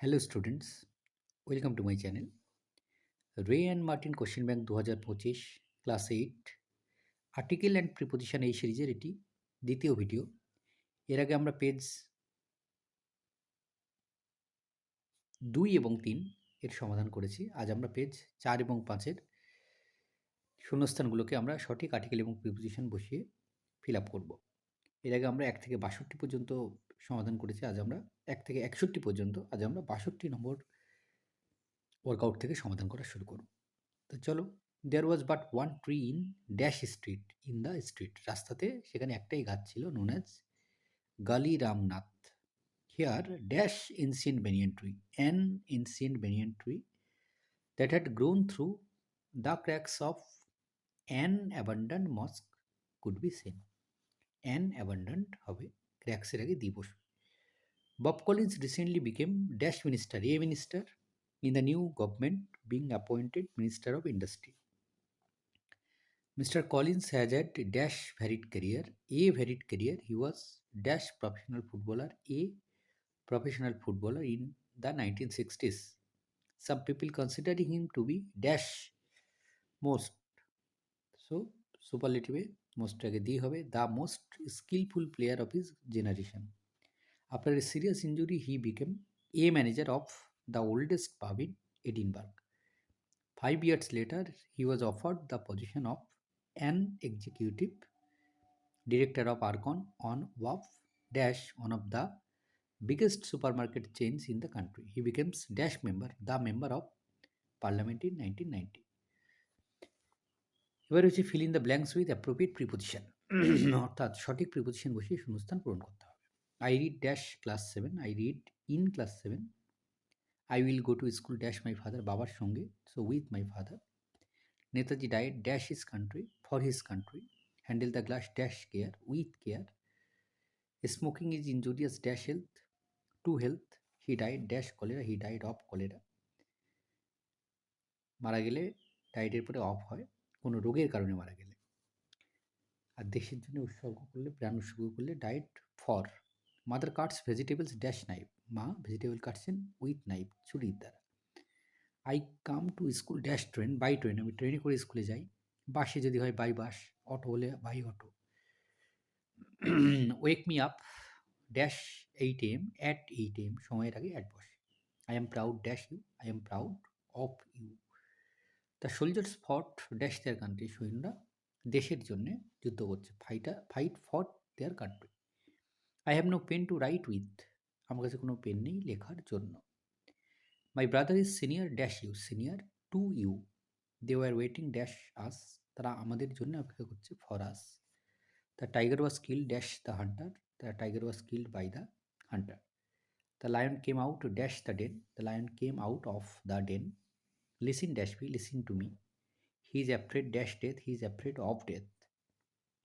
Hello students welcome to my channel Ray and Martin question bank দু হাজার পঁচিশ class eight article and preposition এই সিরিজের এটি দ্বিতীয় ভিডিও এর আগে আমরা পেজ দুই এবং তিন এর সমাধান করেছি। আজ আমরা পেজ চার এবং পাঁচের শূন্যস্থানগুলোকে আমরা সঠিক আর্টিকেল এবং প্রিপোজিশন বসিয়ে ফিল আপ করব। এর আগে আমরা এক থেকে বাষট্টি পর্যন্ত সমাধান করেছি। আজ আমরা এক থেকে একষট্টি পর্যন্ত, আজ আমরা বাষট্টি নম্বর ওয়ার্কআউট থেকে সমাধান করা শুরু করব। তো চলো there was but one tree in dash street in the street রাস্তাতে সেখানে একটাই গাছ ছিল known as Gali Ramnath here dash ancient banyan tree an ancient banyan tree that had grown through the cracks of an abandoned mosque could be seen an abandoned হবে। ক্র্যাক্সের আগে বসবে Bob Collins recently became dash minister a minister in the new government being appointed Minister of Industry. Mr. Collins has had a dash varied career, a varied career. He was dash professional footballer, a professional footballer in the 1960s. Some people considering him to be dash most. So superlative আগে দিয়ে হবে the most skillful player of his generation. After a serious injury, he became a manager of the oldest pub in Edinburgh. Five years later, he was offered the position of an executive director of Arcon on WAF Dash, one of the biggest supermarket chains in the country. He becomes Dash member, the member of parliament in 1990. এবার হচ্ছে fill in the blanks with appropriate preposition অর্থাৎ সঠিক preposition বসিয়ে শূন্যস্থান পূরণ করতে হবে। I read dash class seven I read in class seven I will go to school dash my father বাবার সঙ্গে so with my father Netaji died dash his country for his country handle the glass dash care with care smoking is injurious dash health to health he died dash cholera he died of cholera মারা গেলে ডায়েটের পরে of হয়। কোনো রোগের কারণে মারা গেলে। আর দেশের জন্য উৎসর্গ করলে, প্রাণ উৎসর্গ করলে died for mother cuts vegetables dash knife মা ভেজিটেবল কাটছেন উইথ নাইফ ছুরির দ্বারা। I come to school dash train by train আমি ট্রেনে করে স্কুলে যাই। বাসে যদি হয় বাই বাস অটো হলে by auto wake me up dash eight AM at eight AM সময়ের আগে অ্যাট বসে। I am proud dash you I am proud of the soldiers fought dash their country সৈন্যরা দেশের জন্যে যুদ্ধ করছে। ফাইটা, fight fought their country. I have no pen to write with আমার কাছে কোনো পেন নেই লেখার জন্য। My brother is senior dash you senior to you they were waiting dash us তারা আমাদের জন্য অপেক্ষা করছে for us the tiger was killed dash the hunter the tiger was killed by the hunter the lion came out dash the den the lion came out of the den listen dash me listen to me he is afraid dash death he is afraid of death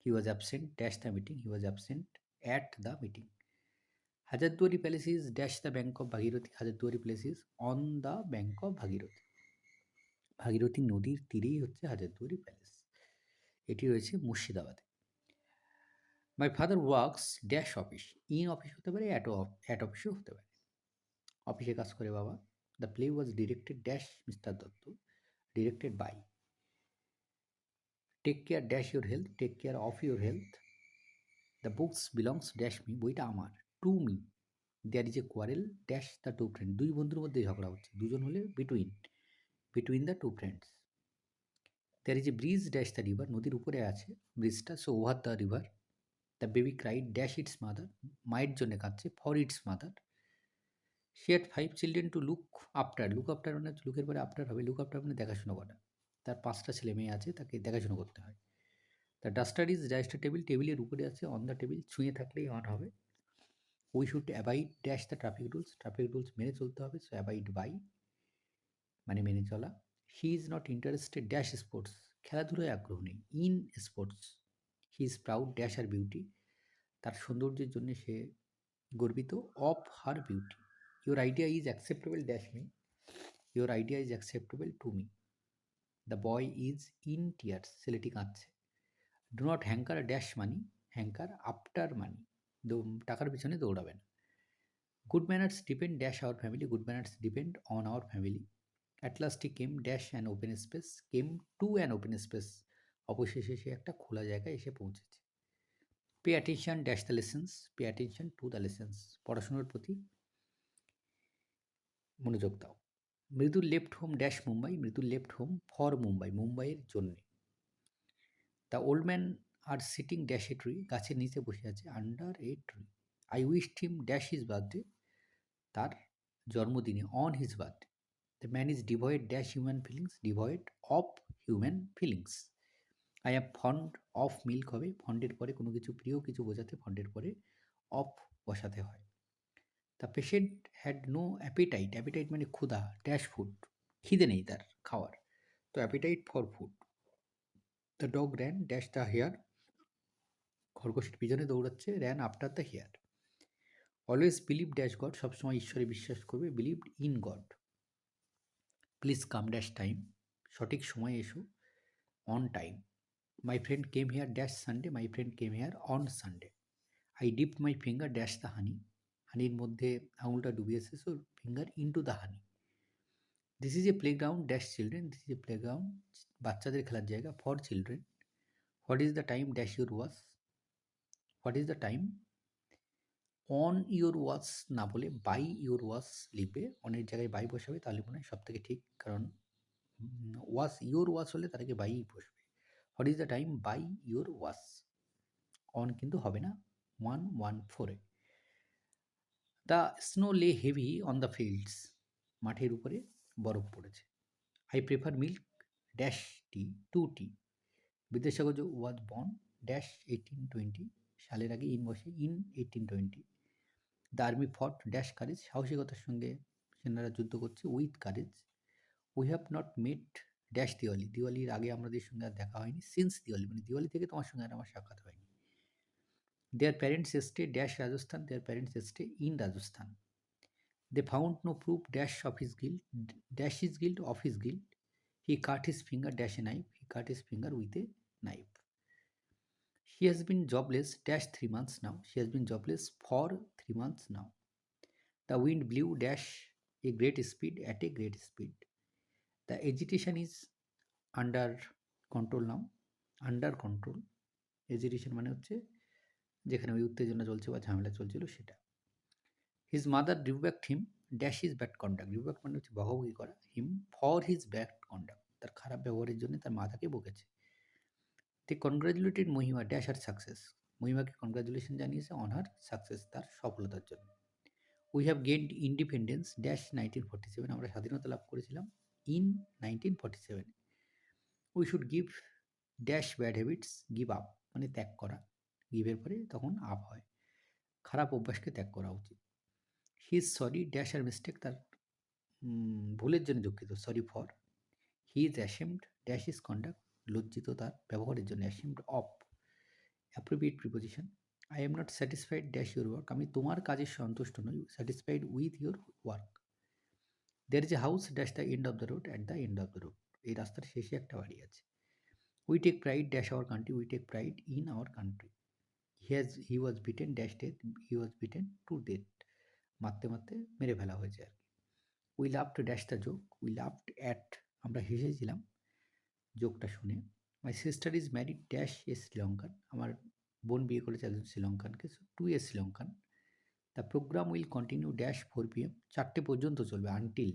he was absent dash the meeting he was absent at the meeting Hazarduari palace is dash the bank of Bhagirathi Hazarduari palace is on the bank of Bhagirathi Bhagirathi নদীর তীরেই হচ্ছে Hazarduari palace এটি রয়েছে মুর্শিদাবাদে। My father works dash office in office হতে পারে at at অফিসও হতে পারে। অফিসে কাজ করে বাবা। The play was directed dash mister Dutta directed by take care dash your health take care of your health the books belongs dash me বইটা আমার to me there is a quarrel dash the two friend দুই বন্ধুর মধ্যে ঝগড়া হচ্ছে, দুজন হলে between between the two friends there is a bridge dash the river নদীর উপরে আছে ব্রিজটা so over the river the baby cried dash its mother মায়ের জন্য কাঁদছে for its mother she had five children to look after look after মানে লুকের পরে আফটার হবে। লুক আফটার মানে দেখাশোনা করা। তার পাঁচটা ছেলে মেয়ে আছে, তাকে দেখাশোনা করতে হয়। The duster is duster table টেবিলের উপরে আছে অন দ্য টেবিল ছুঁয়ে থাকলেই অন হবে। We should abide dash the traffic rules traffic rules মেনে চলতে হবে সো অ্যাবাইড বাই মানে মেনে চলা। He is not interested dash sports খেলাধুলায় আগ্রহ নেই। In sports he is proud dash her beauty তার সৌন্দর্যের জন্য সে গর্বিত। Of her beauty your idea is acceptable dash me your idea is acceptable to me the boy is in tears ছেলেটি কাঁদছে do not hanker dash money hanker after money টাকার পিছনে Good manners depend dash our family. Good manners depend on our family. At last he came dash an open space. Came to an open space. অবশেষে সে একটা খোলা জায়গায় এসে পৌঁছেছে pay attention dash the lessons pay attention to the lessons পড়াশোনার প্রতি মনোযোগ দাও। Mridul left home dash Mumbai Mridul left home for Mumbai, মুম্বাইয়ের জন্যে। The old man are sitting dash a tree গাছের নিচে বসে আছে, under a tree. I wish him dash his birthday, তার জন্মদিনে, on his birthday. The man is devoid dash human feelings, devoid of human feelings. I am fond of milk হবে, ফন্ডের পরে কোনো কিছু প্রিয় কিছু বোঝাতে, ফন্ডের পরে অফ বসাতে হয়। The patient had no appetite appetite মানে ক্ষুধা ড্যাশ ফুড খিদে নেই তার খাওয়ার। তো appetite for food the dog ran dash the hare খরগোশের পিছনে দৌড়াচ্ছে ran after the hare always believe dash God সবসময় ঈশ্বরে বিশ্বাস করবে। Believe in God please come dash time সঠিক সময়ে এসো। On time my friend came here dash Sunday my friend came here on Sunday I dip my finger dash the honey হানির মধ্যে আঙুলটা ডুবিয়েছে so finger into the honey this is a playground dash children this is a playground বাচ্চাদের খেলার জায়গা for children what is the time dash your watch what is the time on your watch না বলে by your watch লিখবে অনেক জায়গায় by বসাবে, তাহলে মনে হয় সব থেকে ঠিক, কারণ ওয়াচ ইউর ওয়াচ হলে আগে বাই বসবে। What is the time by your watch on কিন্তু হবে না। ওয়ান ওয়ান ফোরে the snow lay heavy on the fields মাঠের উপরে বরফ পড়েছে। I prefer milk dash tea to tea Vidyasagar was born dash eighteen twenty সালের আগে ইন বসে in eighteen twenty the army fought dash courage সাহসিকতার সঙ্গে সেনারা যুদ্ধ করছে with courage we have not met dash Diwali দিওয়ালির আগে আমাদের সঙ্গে আর দেখা হয়নি সিন্স দিওয়ালি মানে দিওয়ালি থেকে তোমার সঙ্গে আর আমার সাক্ষাৎ হয়নি। Their parents stay dash Rajasthan their parents stay in Rajasthan they found no proof dash of his guilt dash is guilt of his guilt he cut his finger dash a knife he cut his finger with a knife She has been jobless dash three months now. She has been jobless for three months now. The wind blew dash a great speed at a great speed. The agitation is under control now. Under control. Agitation মানে হচ্ছে যেখানে ওই উত্তেজনা চলছে বা ঝামেলা চলছিল সেটা। His mother rebuked him dash is bad conduct rebuked মানে হচ্ছে বকাবকি করা। Him for his bad conduct তার খারাপ ব্যবহারের জন্য তার মাতাকে বকেছে। They congratulated Mahima dash her success মহিমাকে congratulation জানিয়েছে অন হার সাকসেস তার সফলতার জন্য। We have gained independence dash nineteen forty seven আমরা স্বাধীনতা লাভ করেছিলাম in nineteen forty seven we should give dash bad habits give up মানে ত্যাগ করা। গিভের পরে তখন আপ হয় খারাপ অভ্যাসকে ত্যাগ করা উচিত। He is sorry dash R mistake তার ভুলের জন্য দুঃখিত sorry for he is ashamed dash his conduct লজ্জিত তার ব্যবহারের জন্য ashamed of appropriate preposition I am not satisfied dash your work আমি তোমার কাজে সন্তুষ্ট নই satisfied with your work there is a house dash the end of the road at the end of the road এই রাস্তার শেষে একটা বাড়ি আছে। We take pride dash our country we take pride in our country he has he was beaten dash death he was beaten to death মারতে মারতে মেরে ফেলা হয়েছে আর কি। We loved dash the joke we loved at আমরা হেসেছিলাম জোকটা শুনে। My sister is married dash a Sri Lankan আমার বোন বিয়ে করেছে একজন শ্রীলঙ্কানকে to a Sri Lankan the programme will continue dash four PM চারটে পর্যন্ত চলবে until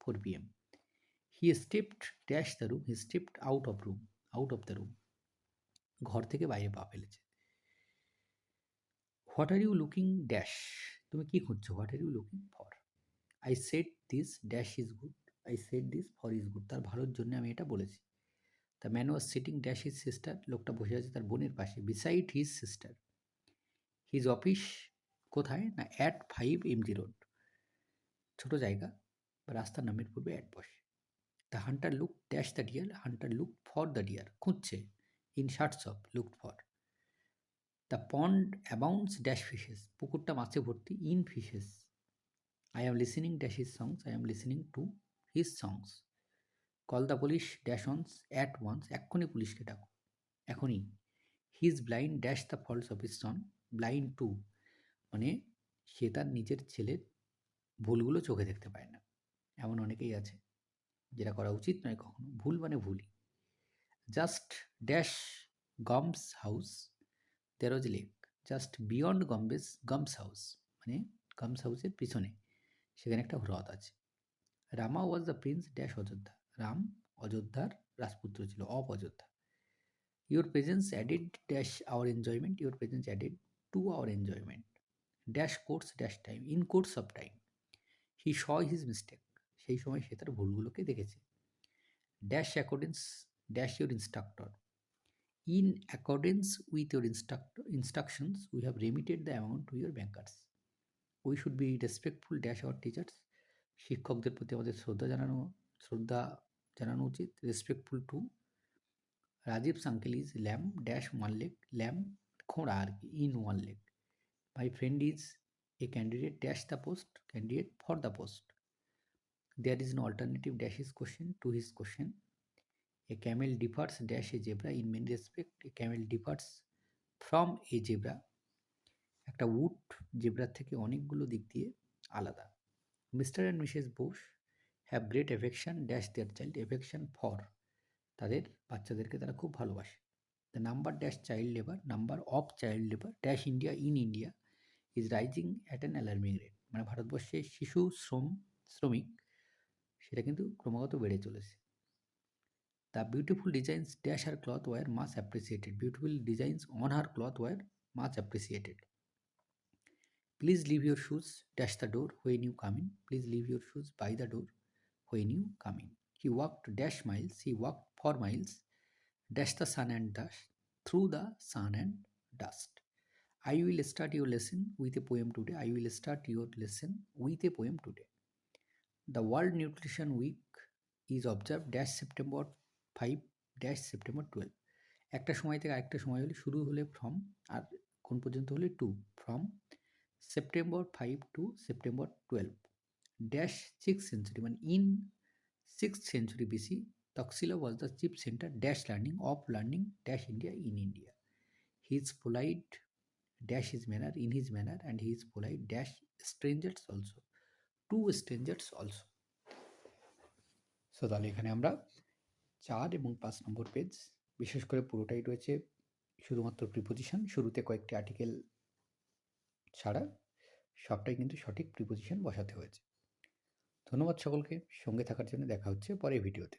four PM he stepped dash the room he stepped out of room out of the room ঘর থেকে বাইরে পা ফেলেছে। What are you looking dash তুমি কী খুঁজছো? What are you looking for I said this dash his good I said this for his good তার ভালোর জন্য আমি এটা বলেছি। The man was sitting dash his sister লোকটা বসে আছে তার বোনের পাশে beside his sister his office কোথায়? না অ্যাট ফাইভ এমজি রোড ছোটো জায়গা, রাস্তার নামের পূর্বে অ্যাট বসে। The hunter look dash the deer hunter look for the deer খুঁজছে। In search of look for the pond abounds dash fishes পুকুরটা মাছে ভর্তি in fishes I am listening dash his songs I am listening to his songs call the police dash once at once এক্ষুনি পুলিশকে ডাকো। এখনই। His blind dash the falls of his son blind to মানে সে তার নিজের ছেলের ভুলগুলো চোখে দেখতে পায় না। এমন অনেকেই আছে। যেটা করা উচিত নয় কখনো। ভুল মানে ভুলই। Just dash Gomes house was lake just beyond Gomes Gomes house মানে গমস হাউসের পিছনে। সেখানে একটা হ্রদ আছে। Rama was the prince dash Ayodhya. Ram অযোধ্যার রাজপুত্র ছিল of Ayodhya. Your presence added dash our enjoyment your presence added to our enjoyment dash course dash time in course of time he saw his mistake সেই সময় সে তার ভুলগুলোকে দেখেছে। Dash accordance dash your instructor in accordance with your instructor instructions we have remitted the amount to your bankers we should be respectful dash our teachers শিক্ষকদের প্রতি আমাদের শ্রদ্ধা জানানো শ্রদ্ধা জানানো উচিত respectful to Rajiv's uncle is lame dash one leg lame খোঁড়া আর কি in one leg my friend is a candidate dash the post candidate for the post there is no alternative dash his question to his question a camel differs dash a zebra in many respect a camel differs from a zebra একটা উট জেব্রার থেকে অনেকগুলো দিক দিয়ে আলাদা। Mr and Mrs Bose have great affection dash their child affection for তাদের বাচ্চাদেরকে তারা খুব ভালোবাসে। The number dash child labour number of child labour dash India in India is rising at an alarming rate মানে ভারতবর্ষে শিশু শ্রম, শ্রমিক, সেটা কিন্তু ক্রমাগত বেড়ে চলেছে। The beautiful designs dash her cloth were much appreciated. Beautiful designs on her cloth were much appreciated. Please leave your shoes dash the door when you come in. Please leave your shoes by the door when you come in. He walked dash miles. He walked four miles. Dash the sun and dust. Through the sun and dust. I will start your lesson with a poem today. I will start your lesson with a poem today. The World Nutrition Week is observed dash September 5 dash September 12. একটা সময় থেকে আরেকটা সময় হলে, শুরু হলে from আর কোন পর্যন্ত হলে to from September five to September twelve dash six century মানে in six century BC Taxila was the chief centre dash learning of learning dash India in India his polite dash his manner in his manner অ্যান্ড is polite dash strangers also to strangers also so তাহলে এখানে আমরা চার এবং পাঁচ নম্বর page বিশেষ করে পুরোটাই রয়েছে শুধুমাত্র প্রিপোজিশন শুরুতে কয়েকটি আর্টিকেল ছাড়া সবটাই কিন্তু সঠিক প্রিপোজিশন বসাতে হয়েছে। ধন্যবাদ সকলকে, সঙ্গে থাকার জন্য দেখা হচ্ছে পরের ভিডিওতে